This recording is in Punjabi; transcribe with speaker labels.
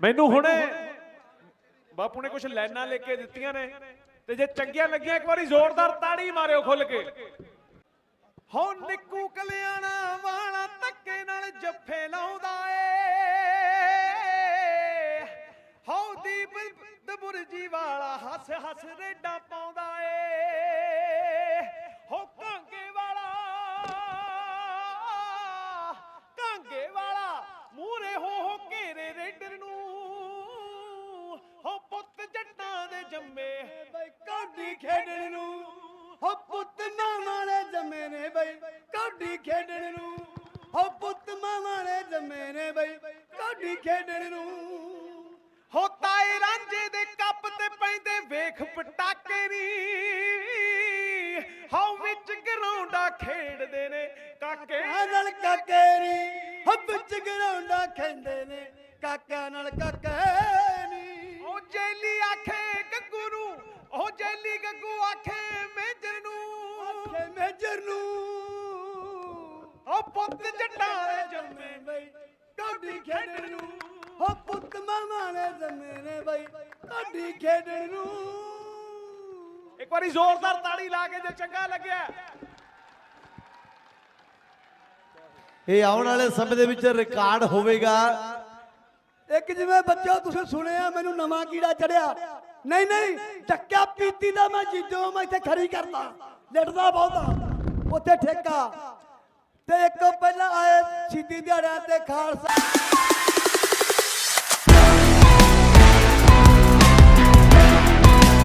Speaker 1: ਮੈਨੂੰ ਹੁਣੇ ਬਾਪੂ ਨੇ ਕੁਝ ਲਾਈਨਾਂ ਲਿਖ ਕੇ ਦਿੱਤੀਆਂ ਨੇ ਤੇ ਜੇ ਚੰਗੀਆਂ ਲੱਗੀਆਂ, ਇੱਕ ਵਾਰੀ ਜ਼ੋਰਦਾਰ ਤਾੜੀ ਮਾਰਿਓ ਖੁੱਲ ਕੇ। ਹੋ ਨਿੱਕੂ ਕਲਿਆਣਾ ਵਾਲਾ ਧੱਕੇ ਨਾਲ ਜੱਫੇ ਲਾਉਂਦਾ ਏ। ਹੋ ਦੀਪ ਦਬੁਰਜੀ ਵਾਲਾ ਹੱਸ ਹੱਸ ਰੇਡਾ ਪਾਉਂਦਾ
Speaker 2: ਕੌਡੀ ਖੇਡਣ ਨੂੰ। ਹੋ ਪੁੱਤ ਮਾਵਾਂ ਨੇ ਜੰਮੇ ਨੇ ਬਈ। ਕੌਡੀ ਖੇਡਣ ਨੂੰ। ਹੋ ਪੁੱਤ ਮਾਵਾਂ ਨੇ ਜੰਮੇ ਨੇ ਬਈ। ਕੌਡੀ ਖੇਡਣ ਨੂੰ।
Speaker 1: ਹੋ ਤਾਏ ਰਾਂਝੇ ਦੇ ਕੱਪ ਤੇ ਪੈਂਦੇ ਵੇਖ ਪਟਾਕੇ ਨੀ। ਹਾਉ ਵਿੱਚ ਗਰਾਉਂਡਾ ਖੇਡਦੇ ਨੇ ਕਾਕੇ।
Speaker 2: ਨਾਲ ਕਾਕੇ ਨੀ। ਹੋ ਵਿੱਚ ਗਰਾਉਂਡਾ ਖੇਂਦੇ ਨੇ ਕਾਕਿਆਂ ਨਾਲ ਕਾਕੇ।
Speaker 1: ਗੱਗੂ ਆਖੇ ਮੇਜਰ ਨੂੰ।
Speaker 2: ਆਖੇ ਮੇਜਰ ਨੂੰ।
Speaker 1: ਉਹ ਪੁੱਤ ਜੱਟਾਂ ਦੇ
Speaker 2: ਜੰਮੇ ਬਈ। ਕੌਡੀ ਖੇਡਣ ਨੂੰ। ਹੋ ਪੁੱਤ ਮਾਵਾਂ ਨੇ ਜੰਮੇ ਨੇ ਬਈ। ਕੌਡੀ ਖੇਡਣ ਨੂੰ।
Speaker 1: ਇੱਕ ਵਾਰੀ ਜ਼ੋਰਦਾਰ ਤਾੜੀ ਲਾ ਕੇ ਜੇ ਚੰਗਾ ਲੱਗਿਆ।
Speaker 3: ਇਹ ਆਉਣ ਵਾਲੇ ਸਮੇਂ ਦੇ ਵਿੱਚ ਰਿਕਾਰਡ ਹੋਵੇਗਾ।
Speaker 2: ਇੱਕ ਜਿਵੇਂ ਬੱਚੋ ਤੁਸੀਂ ਸੁਣਿਆ ਮੈਨੂੰ ਨਵਾਂ ਕੀੜਾ ਚੜਿਆ। ਨਹੀਂ ਨਹੀਂ ਚੱਕਿਆ ਪੀਤੀ ਦਾ ਮੈਂ ਜੀਜੋ ਮੈਂ ਇੱਥੇ ਖੜੀ ਕਰਦਾ। ਲੜਦਾ ਬਹੁਤਾ, ਉੱਥੇ ਠੇਕਾ। ਤੇ ਇੱਕ ਪਹਿਲਾਂ ਆਏ ਸਿੱਧੀ ਦਿਹਾੜਿਆਂ ਤੇ ਖਾਲਸਾ।